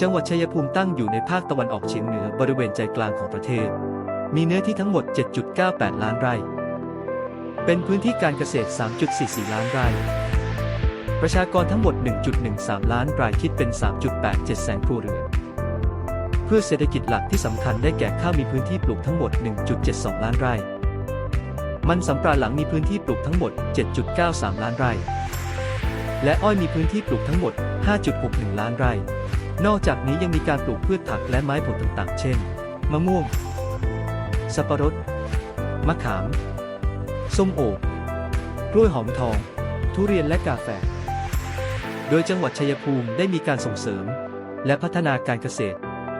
จังหวัดชัยภูมิตั้งอยู่ในภาคตะวันออกเฉียงเหนือบริเวณใจกลางของประเทศ มีเนื้อที่ทั้งหมด 7.98 ล้านไร่ เป็นพื้นที่การเกษตร 3.44 ล้านไร่ ประชากรทั้งหมด 1.13 ล้านรายคิดเป็น 3.87 แสนครัวเรือน เพื่อเศรษฐกิจหลักที่สำคัญได้แก่ข้าวมีพื้นที่ปลูกทั้งหมด 1.72 ล้านไร่ มันสำปะหลังมีพื้นที่ปลูกทั้งหมด 7.93 ล้านไร่ และอ้อยมีพื้นที่ปลูกทั้งหมด 5.61 ล้านไร่ นอกจากนี้ยังมีการปลูกพืชผักและไม้ผลต่างๆ เช่น มะม่วง สับปะรด มะขาม ส้มโอกล้วยหอมทอง ทุเรียนและกาแฟ โดยจังหวัดชัยภูมิได้มีการส่งเสริม และพัฒนาการเกษตร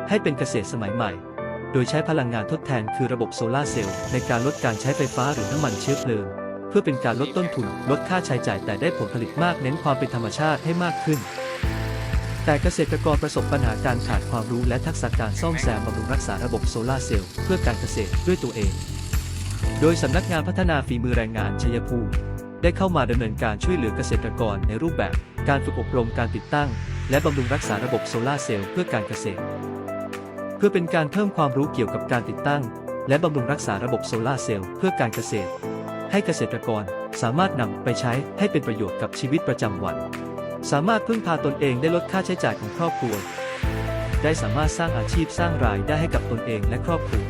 ให้เป็นเกษตรสมัยใหม่ โดยใช้พลังงานทดแทนคือระบบโซลาร์เซลล์ในการลดการใช้ไฟฟ้าหรือน้ำมันเชื้อเพลิง เพื่อเป็นการลดต้นทุน ลดค่าใช้จ่ายแต่ได้ผลผลิตมากเน้นความเป็นธรรมชาติให้มากขึ้น แต่เกษตรกรประสบปัญหาการขาดความรู้และทักษะการซ่อมแซมบำรุงรักษาระบบโซลาร์เซลล์เพื่อการเกษตรด้วยตัวเอง โดยสำนักงานพัฒนาฝีมือแรงงานชัยภูมิ ได้เข้ามาดำเนินการช่วยเหลือเกษตรกรในรูปแบบ การฝึกอบรมการติดตั้ง และบำรุงรักษาระบบโซลาร์เซลล์เพื่อการเกษตร เพื่อเป็นการเพิ่มความรู้เกี่ยวกับการติดตั้ง และบำรุงรักษาระบบโซลาร์เซลล์เพื่อการเกษตร ให้เกษตรกรสามารถนำไปใช้ให้เป็นประโยชน์กับชีวิตประจำวัน สามารถพึ่งพาตนเองได้ลดค่าใช้จ่ายของครอบครัว ได้สามารถสร้างอาชีพสร้างรายได้ให้กับตนเองและครอบครัว